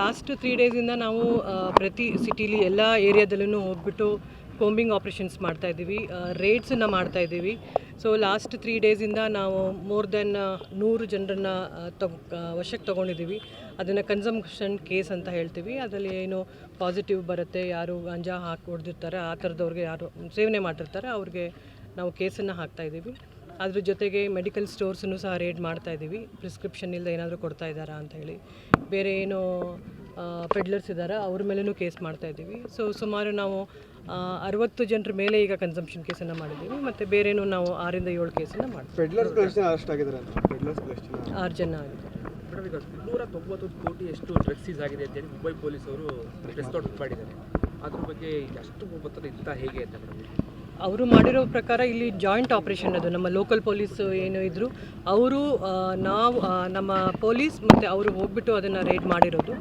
Last three ಡೇಸಿಂದ ನಾವು ಪ್ರತಿ ಸಿಟಿಲಿ ಎಲ್ಲ ಏರಿಯಾದಲ್ಲೂ ಹೋಗ್ಬಿಟ್ಟು ಕೋಂಬಿಂಗ್ ಆಪ್ರೇಷನ್ಸ್ ಮಾಡ್ತಾ ಇದ್ದೀವಿ ರೇಡ್ಸನ್ನು ಮಾಡ್ತಾ ಇದ್ದೀವಿ. ಸೊ ಲಾಸ್ಟ್ ತ್ರೀ ಡೇಸಿಂದ ನಾವು ಮೋರ್ ದೆನ್ ನೂರು ಜನರನ್ನು ತಗೊ ವಶಕ್ಕೆ ತೊಗೊಂಡಿದ್ದೀವಿ. ಅದನ್ನು ಕನ್ಸಂಪ್ಷನ್ ಕೇಸ್ ಅಂತ ಹೇಳ್ತೀವಿ. ಅದರಲ್ಲಿ ಏನು ಪಾಸಿಟಿವ್ ಬರುತ್ತೆ, ಯಾರು ಗಾಂಜಾ ಹಾಕಿ ಹೊಡೆದಿರ್ತಾರೆ, ಆ ಥರದವ್ರಿಗೆ ಯಾರು ಸೇವನೆ ಮಾಡಿರ್ತಾರೆ ಅವ್ರಿಗೆ ನಾವು ಕೇಸನ್ನು ಹಾಕ್ತಾ ಇದ್ದೀವಿ. ಅದ್ರ ಜೊತೆಗೆ ಮೆಡಿಕಲ್ ಸ್ಟೋರ್ಸನ್ನು ಸಹ ರೇಡ್ ಮಾಡ್ತಾ ಇದ್ದೀವಿ. ಪ್ರಿಸ್ಕ್ರಿಪ್ಷನ್ ಇಲ್ಲದೆ ಏನಾದರೂ ಕೊಡ್ತಾ ಇದ್ದಾರಾ ಅಂತ ಹೇಳಿ. ಬೇರೆ ಏನು ಪೆಡ್ಲರ್ಸ್ ಇದ್ದಾರಾ ಅವ್ರ ಮೇಲೂ ಕೇಸ್ ಮಾಡ್ತಾ ಇದ್ದೀವಿ. ಸೊ ಸುಮಾರು ನಾವು ಅರವತ್ತು ಜನರ ಮೇಲೆ ಈಗ ಕನ್ಸಂಪ್ಷನ್ ಕೇಸನ್ನು ಮಾಡಿದ್ದೀವಿ. ಮತ್ತು ಬೇರೆನೂ ನಾವು ಆರಿಂದ ಏಳು ಕೇಸನ್ನು ಮಾಡ್ತೀವಿ. ಆರು ಜನ ಆಗಿದೆ ನೂರ ತೊಂಬತ್ತು ಕೋಟಿ ಎಷ್ಟು ಡ್ರಗ್ಸ್ ಸೀಸ್ ಆಗಿದೆ ಅಂತೇಳಿ ಮುಂಬೈ ಪೊಲೀಸರು ಪ್ರೆಸ್ ನೋಟ್ ಮಾಡಿದ್ದಾರೆ. ಅದ್ರ ಬಗ್ಗೆ ಅಷ್ಟು ಮೊತ್ತದ ಇಂಥ ಹೇಗೆ ಅಂತ ಮೇಡಮ್ ಅವರು ಮಾಡಿರೋ ಪ್ರಕಾರ ಇಲ್ಲಿ ಜಾಯಿಂಟ್ ಆಪ್ರೇಷನ್ ಅದು, ನಮ್ಮ ಲೋಕಲ್ ಪೊಲೀಸ್ ಏನು ಇದ್ದರು ಅವರು ನಾವು ನಮ್ಮ ಪೊಲೀಸ್ ಮತ್ತು ಅವರು ಹೋಗ್ಬಿಟ್ಟು ಅದನ್ನು ರೇಡ್ ಮಾಡಿರೋದು.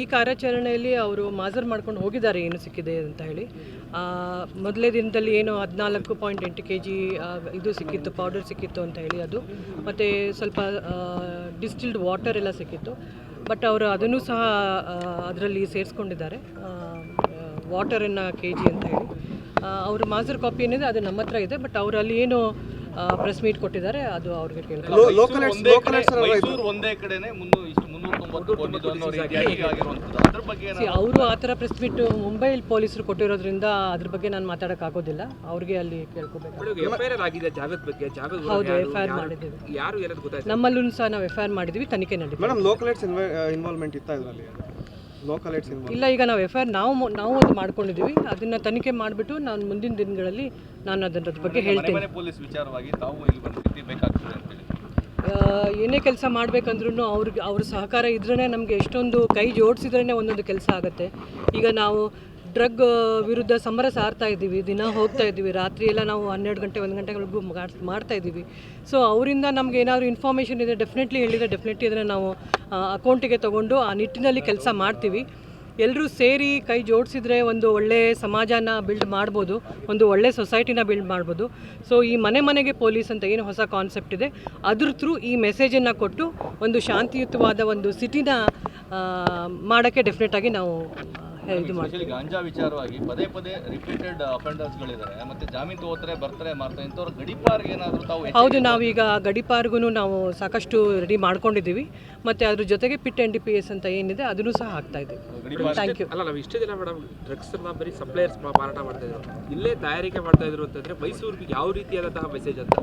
ಈ ಕಾರ್ಯಾಚರಣೆಯಲ್ಲಿ ಅವರು ಮಾಜರ್ ಮಾಡ್ಕೊಂಡು ಹೋಗಿದ್ದಾರೆ, ಏನು ಸಿಕ್ಕಿದೆ ಅಂತ ಹೇಳಿ. ಮೊದಲೇ ದಿನದಲ್ಲಿ ಏನು ಹದಿನಾಲ್ಕು ಪಾಯಿಂಟ್ ಎಂಟು ಕೆ ಜಿ ಇದು ಸಿಕ್ಕಿತ್ತು ಪೌಡರ್ ಸಿಕ್ಕಿತ್ತು ಅಂತ ಹೇಳಿ ಅದು. ಮತ್ತು ಸ್ವಲ್ಪ ಡಿಸ್ಟಿಲ್ಡ್ ವಾಟರ್ ಎಲ್ಲ ಸಿಕ್ಕಿತ್ತು. ಬಟ್ ಅವರು ಅದನ್ನು ಸಹ ಅದರಲ್ಲಿ ಸೇರಿಸ್ಕೊಂಡಿದ್ದಾರೆ. ವಾಟರನ್ನು ಕೆ ಜಿ ಅಂತ ಹೇಳಿ. ಅವ್ರ ಮಾಸ್ಟರ್ ಕಾಪಿ ಏನಿದೆ ಅದು ನಮ್ಮ ಹತ್ರ ಇದೆ ಬಟ್ ಅವರಲ್ಲಿ ಅಲ್ಲಿ ಏನು ಪ್ರೆಸ್ ಮೀಟ್ ಕೊಟ್ಟಿದ್ದಾರೆ ಅದು ಅವ್ರಿಗೆ ಅವರು ಆ ಥರ ಪ್ರೆಸ್ ಮೀಟ್ ಮುಂಬೈ ಪೊಲೀಸರು ಕೊಟ್ಟಿರೋದ್ರಿಂದ ಅದ್ರ ಬಗ್ಗೆ ನಾನು ಮಾತಾಡೋಕ್ಕಾಗೋದಿಲ್ಲ ಅವ್ರಿಗೆ ಅಲ್ಲಿ ಕೇಳ್ಕೋಬೇಕು. ನಮ್ಮಲ್ಲೂ ಸಹ ನಾವು ಎಫ್ ಐ ಆರ್ ಮಾಡಿದ್ದೀವಿ ತನಿಖೆ ನಡೀತಿದೆ ಇಲ್ಲ ಈಗ ನಾವು ಎಫ್ ಐ ಆರ್ ನಾವು ನಾವು ಒಂದು ಮಾಡ್ಕೊಂಡಿದ್ದೀವಿ ಅದನ್ನ ತನಿಖೆ ಮಾಡಿಬಿಟ್ಟು ನಾನು ಮುಂದಿನ ದಿನಗಳಲ್ಲಿ ನಾನು ಅದರ ಬಗ್ಗೆ ಹೇಳ್ತೀನಿ. ಪೊಲೀಸ್ ವಿಚಾರವಾಗಿ ತಾವು ಇಲ್ಲಿ ಬಂದು ಅಂತ ಹೇಳಿ. ಏನೇ ಕೆಲಸ ಮಾಡಬೇಕಂದ್ರೂ ಅವ್ರಿಗೆ ಅವ್ರ ಸಹಕಾರ ಇದ್ರೇ ನಮಗೆ ಎಷ್ಟೊಂದು ಕೈ ಜೋಡಿಸಿದ್ರೇ ಒಂದೊಂದು ಕೆಲಸ ಆಗುತ್ತೆ. ಈಗ ನಾವು ಡ್ರಗ್ ವಿರುದ್ಧ ಸಮರ ಸಾರ್ತಾ ಇದ್ದೀವಿ, ದಿನ ಹೋಗ್ತಾ ಇದ್ದೀವಿ, ರಾತ್ರಿ ಎಲ್ಲ ನಾವು ಹನ್ನೆರಡು ಗಂಟೆ, ಒಂದು ಗಂಟೆಗಳಿಗೂ ಮಾಡ್- ಮಾಡ್ತಾ ಇದ್ದೀವಿ. ಸೊ ಅವರಿಂದ ನಮ್ಗೆ ಏನಾದರೂ ಇನ್ಫಾರ್ಮೇಷನ್ ಇದೆ ಡೆಫಿನೆಟ್ಲಿ ಹೇಳಿದರೆ ಡೆಫಿನೆಟ್ಲಿ ಅದನ್ನು ನಾವು ಅಕೌಂಟಿಗೆ ತಗೊಂಡು ಆ ನಿಟ್ಟಿನಲ್ಲಿ ಕೆಲಸ ಮಾಡ್ತೀವಿ. ಎಲ್ಲರೂ ಸೇರಿ ಕೈ ಜೋಡಿಸಿದ್ರೆ ಒಂದು ಒಳ್ಳೆ ಸಮಾಜನ ಬಿಲ್ಡ್ ಮಾಡ್ಬೋದು, ಒಂದು ಒಳ್ಳೆ ಸೊಸೈಟಿನ ಬಿಲ್ಡ್ ಮಾಡ್ಬೋದು. ಸೊ ಈ ಮನೆ ಮನೆಗೆ ಪೊಲೀಸ್ ಅಂತ ಏನು ಹೊಸ ಕಾನ್ಸೆಪ್ಟ್ ಇದೆ, ಅದ್ರ ಥ್ರೂ ಈ ಮೆಸೇಜನ್ನು ಕೊಟ್ಟು ಒಂದು ಶಾಂತಿಯುತವಾದ ಒಂದು ಸಿಟಿನ ಮಾಡೋಕ್ಕೆ ಡೆಫಿನೆಟಾಗಿ ನಾವು ಇದು ಸ್ಪೆಷಲಿ ಗಾಂಜಾ ವಿಚಾರವಾಗಿ ಪದೇ ಪದೇ ರಿಪೀಟೆಡ್ ಅಫೆಂಡರ್ಸ್ಗಳಿದ್ದಾರೆ ಮತ್ತೆ ಜಾಮೀನು ತಗೋತಾರೆ ಬರ್ತಾರೆ ಮಾಡ್ತಾರೆ ಇಂಥವ್ರ ಗಡಿಪಾರ್ಗೆ ಏನಾದರೂ ತಾವು ಹೌದು ನಾವೀಗ ಗಡಿಪಾರ್ಗೂ ನಾವು ಸಾಕಷ್ಟು ರೆಡಿ ಮಾಡ್ಕೊಂಡಿದ್ದೀವಿ. ಮತ್ತೆ ಅದ್ರ ಜೊತೆಗೆ PIT N D P S ಅಂತ ಏನಿದೆ ಅದನ್ನು ಸಹ ಆಗ್ತಾ ಇದೆ ಥ್ಯಾಂಕ್ ಯು ಅಲ್ಲ ನಾವು ಇಷ್ಟೇ ದಿನ ಮೇಡಮ್ ಡ್ರಗ್ಸ್ ಬರೀ ಸಪ್ಲೈಯರ್ಸ್ ಮಾರಾಟ ಮಾಡ್ತಾ ಇದ್ರು. ಇಲ್ಲೇ ತಯಾರಿಕೆ ಮಾಡ್ತಾ ಇದ್ರು ಅಂತಂದ್ರೆ ಮೈಸೂರಿಗೆ ಯಾವ ರೀತಿಯಾದಂತಹ ಮೆಸೇಜ್ ಅಂತ?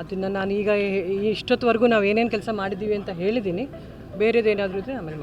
ಅದನ್ನು ನಾನು ಈಗ ಇಷ್ಟೊತ್ತವರೆಗೂ ನಾವು ಏನೇನು ಕೆಲಸ ಮಾಡಿದ್ದೀವಿ ಅಂತ ಹೇಳಿದ್ದೀನಿ. ಬೇರೆದೇನಾದರೂ ಇದ್ದರೆ ಆಮೇಲೆ